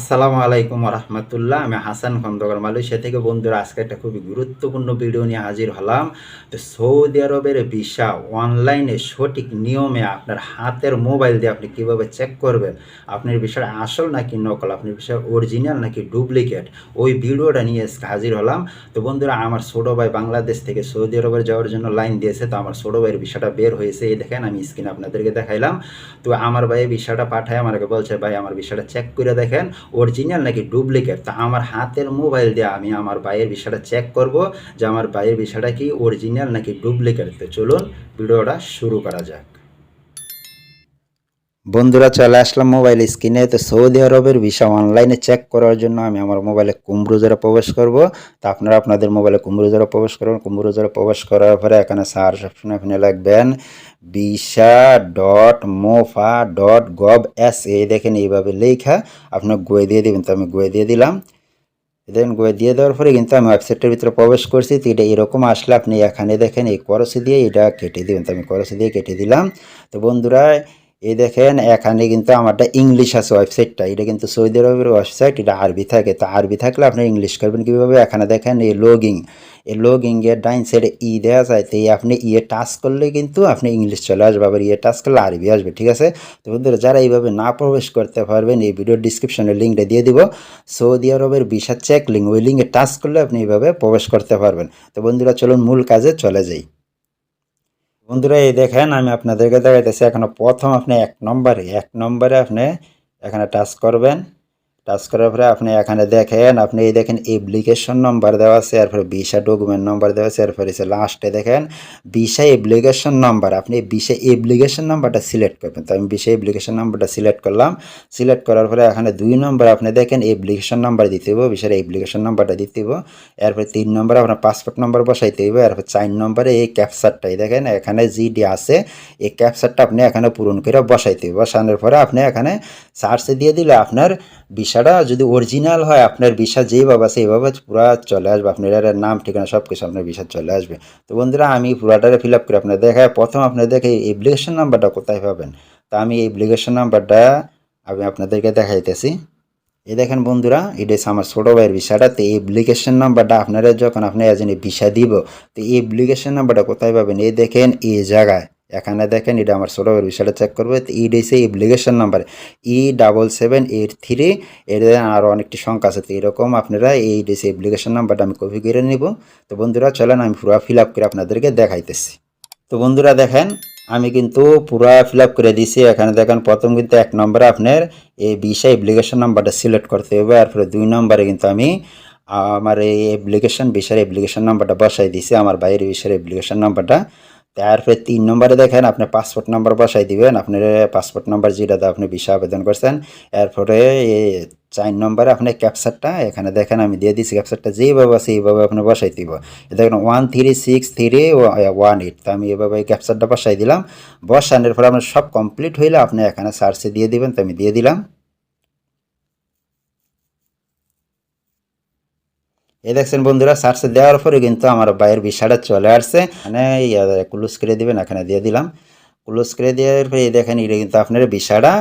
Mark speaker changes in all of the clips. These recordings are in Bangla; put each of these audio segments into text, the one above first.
Speaker 1: আসসালামু আলাইকুম রহমতুল্লাহ আমি হাসান খন্দকার মালয়েশিয়া থেকে বন্ধুরা আজকে একটা খুবই গুরুত্বপূর্ণ ভিডিও নিয়ে হাজির হলাম। তো সৌদি আরবের ভিসা অনলাইনে সঠিক নিয়মে আপনার হাতের মোবাইল দিয়ে আপনি কীভাবে চেক করবেন? আপনার বিষয়টা আসল নাকি নকল? আপনার বিষয় অরিজিনাল নাকি ডুপ্লিকেট ওই ভিডিওটা নিয়ে আজকে হাজির হলাম। তো বন্ধুরা, আমার ছোটো ভাই বাংলাদেশ থেকে সৌদি আরবে যাওয়ার জন্য লাইন দিয়েছে, তো আমার ছোটো ভাইয়ের বিষয়টা বের হয়েছে। এই দেখেন, আমি স্ক্রিনে আপনাদেরকে দেখাইলাম। তো আমার ভাই বিষয়টা পাঠায়, আমাকে বলছে, ভাই, আমার বিষয়টা চেক করে দেখেন। অরিজিনাল নাকি ডুপ্লিকেট তা আমার হাতের মোবাইল দিয়ে আমি আমার ভাইয়ের বিষয়টা চেক করব যে আমার ভাইয়ের বিষয়টা কি অরিজিনাল নাকি ডুপ্লিকেট তো চলুন, ভিডিওটা শুরু করা যাক। বন্ধুরা, চলে আসলাম মোবাইল স্ক্রিনে তো সৌদি আরবের ভিসা অনলাইনে চেক করার জন্য আমি আমার মোবাইলে কুমরুজারে প্রবেশ করব। তো আপনারা আপনাদের মোবাইলে কুমরুজারে প্রবেশ করবেন কুমরুজারে প্রবেশ করার পরে এখানে সার্চ অপশনে আপনি লিখবেন visa dot mofa dot gov S এই দেখেন এইভাবে লেখা আপনি গোয়ে দিয়ে দেবেন। তো আমি গোয়ে দিয়ে দিলাম। দেন গোয়ে দিয়ে দেওয়ার পরে কিন্তু আমি ওয়েবসাইটের ভিতরে প্রবেশ করছি। তো এটা এরকম আসলে আপনি এখানে দেখেন, এই করসি দিয়ে এটা কেটে দেবেন। তো আমি করসি দিয়ে কেটে দিলাম। তো বন্ধুরা এই দেখেন, এখানে কিন্তু আমারটা ইংলিশ আছে ওয়েবসাইটটা এটা কিন্তু সৌদি আরবের ওয়েবসাইট এটা আরবি থাকে। তো আরবি থাকলে আপনি ইংলিশ করবেন। কীভাবে? এখানে দেখেন, এই লগিং এই লগিংয়ের ডাইন সাইডে ই দেওয়া যায় তো এই আপনি ইয়ে টাচ করলে কিন্তু আপনি ইংলিশ চলে আসবে। আবার ইয়ে টাচ করলে আরবি আসবে, ঠিক আছে? তো বন্ধুরা, যারা এইভাবে না প্রবেশ করতে পারবেন, এই ভিডিওর ডিসক্রিপশনে লিঙ্কটা দিয়ে দিব। সৌদি আরবের ভিসা চেক লিঙ্ক ওই লিঙ্কে টাচ করলে আপনি এইভাবে প্রবেশ করতে পারবেন। তো বন্ধুরা, চলুন মূল কাজে চলে যাই। বন্ধুরা, এই দেখেন, আমি আপনাদেরকে দেখাইতেছি, এখানে প্রথম আপনি এক নম্বরে এক নম্বরে আপনি এখানে টাচ করবেন। টাচ করার পরে আপনি এখানে দেখেন, আপনি এই দেখেন অ্যাপ্লিকেশন নম্বর দেওয়া আছে, এরপরে ভিসা ডকুমেন্ট নম্বর দেওয়া আছে, এরপরে এসে লাস্টে দেখেন ভিসা অ্যাপ্লিকেশন নম্বর আপনি ভিসা অ্যাপ্লিকেশন নাম্বারটা সিলেক্ট করবেন। তো আমি ভিসা অ্যাপ্লিকেশন নাম্বারটা সিলেক্ট করলাম সিলেক্ট করার পরে এখানে দুই নম্বর আপনি দেখেন অ্যাপ্লিকেশন নাম্বার দিতে হবে ভিসার অ্যাপ্লিকেশন নাম্বারটা দিতে হবে এরপরে তিন নম্বরে আপনার পাসপোর্ট নম্বর বসাইতে হবে এরপর চার নম্বরে এই ক্যাপচারটাই দেখেন এখানে জিডি আছে, এই ক্যাপচারটা আপনি এখানে পূরণ করে বসাইতে হবে বসানোর পরে আপনি এখানে সার্চে দিয়ে দিলে আপনার ভিসাটা যদি অরিজিনাল হয়, আপনার ভিসা যেইভাবে আছে এইভাবে পুরো চলে আসবে। আপনার নাম, ঠিকানা সব কিছু আপনার ভিসা চলে আসবে। তো বন্ধুরা, আমি পুরাটারে ফিল আপ করে আপনার দেখায় প্রথম আপনার দেখে অ্যাপ্লিকেশন নাম্বারটা কোথায় পাবেন? তা আমি এই অ্যাপ্লিকেশন নাম্বারটা আমি আপনাদেরকে দেখাইতেছি। এই দেখেন বন্ধুরা, এটা হচ্ছে আমার ছোটো ভাইয়ের ভিসাটা তো এই অ্যাপ্লিকেশন নাম্বারটা আপনারা যখন আপনি এজেন্ট ভিসা দিব, তো এই অ্যাপ্লিকেশন নাম্বারটা কোথায় পাবেন? এই দেখেন এই জায়গায়। এখানে দেখেন, এটা আমার ছোটো ভিসাটা চেক করবে। ইড হচ্ছে application number E double seven eight three এর আরও অনেকটি সংখ্যা আছে। তো এরকম আপনারা এই ডিসি অ্যাপ্লিকেশন নাম্বারটা আমি কপি করে নিব। তো বন্ধুরা, চলেন, আমি পুরো ফিল আপ করে আপনাদেরকে দেখাইতেছি। তো বন্ধুরা, দেখেন, আমি কিন্তু পুরা ফিল আপ করে দিছি এখানে দেখেন, প্রথম কিন্তু এক নম্বরে আপনার এই ভিসা অ্যাপ্লিকেশন নাম্বারটা সিলেক্ট করতে হবে। তারপরে দুই নম্বরে কিন্তু আমি আমার এই অ্যাপ্লিকেশন ভিসার অ্যাপ্লিকেশন নাম্বারটা বসাই দিছি আমার বাইরের বিষয়ের অ্যাপ্লিকেশন নাম্বারটা তারপরে তিন নম্বরে দেখেন, আপনি পাসপোর্ট নাম্বার বসাই দিবেন আপনার পাসপোর্ট নাম্বার যেটাতে আপনি ভিসা আবেদন করছেন, এরপরে চার নম্বরে আপনি ক্যাপচারটা এখানে দেখেন আমি দিয়ে দিচ্ছি ক্যাপচারটা যেইভাবে আছে এইভাবে আপনি বসাই দিব। দেখেন one three six three one eight তো আমি এভাবে ক্যাপচারটা বসাই দিলাম। বসানোর পরে আপনার সব কমপ্লিট হইলে আপনি এখানে সার্চে দিয়ে দিবেন, তো আমি দিয়ে দিলাম। এই দেখছেন বন্ধুরা, সার্চে দেওয়ার পরে কিন্তু আমার বাইয়ের ভিসাটা চলে আসছে। মানে ক্লোজ করে দিবেন, এখানে দিয়ে দিলাম। ক্লোজ করে দেওয়ার পরে এই দেখেন, এটা কিন্তু আপনার ভিসাটা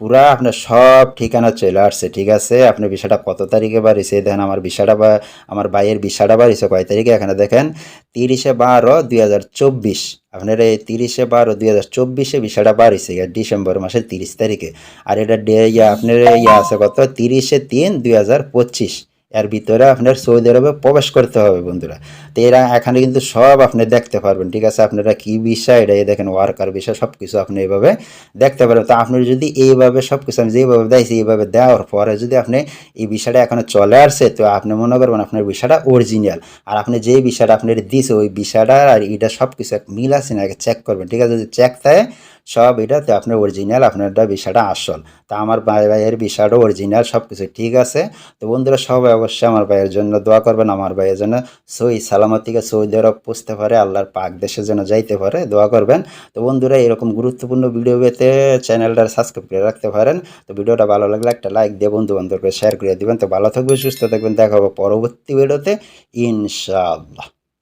Speaker 1: পুরা আপনার সব ঠিকানা চলে আসছে, ঠিক আছে? আপনার ভিসাটা কত তারিখে বাড়িছে? দেখেন, আমার ভিসাটা বা, আমার বাইয়ের ভিসাটা বাড়িছে কয় তারিখে? এখানে দেখেন, তিরিশে বারো দুই হাজার চব্বিশ। আপনার এই তিরিশে বারো দুই হাজার চব্বিশে ভিসাটা বাড়িছে ডিসেম্বর মাসের তিরিশ তারিখে। আর এটা ডে, ইয়া, আপনার ইয়া আছে কত? তিরিশে তিন দুই হাজার পঁচিশ। এর ভিতরে আপনার সৌদি আরবে প্রবেশ করতে হবে বন্ধুরা। তো এরা এখানে কিন্তু সব আপনি দেখতে পারবেন, ঠিক আছে? আপনারা কী বিষয়, এটা দেখেন ওয়ার্কার বিষয় সব কিছু আপনি এইভাবে দেখতে পারবেন। তো আপনার যদি এইভাবে সব কিছু আমি যেভাবে দেখছি, এইভাবে দেওয়ার পরে যদি আপনি এই বিষয়টা এখনও চলে আসছে, তো আপনি মনে করবেন আপনার বিষয়টা অরিজিনাল আর আপনি যেই বিষয়টা আপনার দিছে, ওই বিষয়টা আর এটা সব কিছু মিল আছে না চেক করবেন, ঠিক আছে? যদি চেক থাকে সব এটাতে আপনার অরিজিনাল আপনারটা বিষয়টা আসল। তা আমার ভাই ভাইয়ের বিষয়টা অরিজিনাল সব কিছু ঠিক আছে। তো বন্ধুরা, সবাই অবশ্যই আমার ভাইয়ের জন্য দোয়া করবেন, আমার ভাইয়ের জন্য সই সালামতিকে সৌদি আরব পুষতে পারে, আল্লাহর পাক দেশের জন্য যাইতে পারে, দোয়া করবেন। তো বন্ধুরা, এরকম গুরুত্বপূর্ণ ভিডিও পেতে চ্যানেলটা সাবস্ক্রাইব করে রাখতে পারেন। তো ভিডিওটা ভালো লাগলে একটা লাইক দিয়ে বন্ধু বান্ধবকে শেয়ার করে দিবেন। তো ভালো থাকবে সুস্থ থাকবেন, দেখা হবে পরবর্তী ভিডিওতে ইনশাআল্লাহ।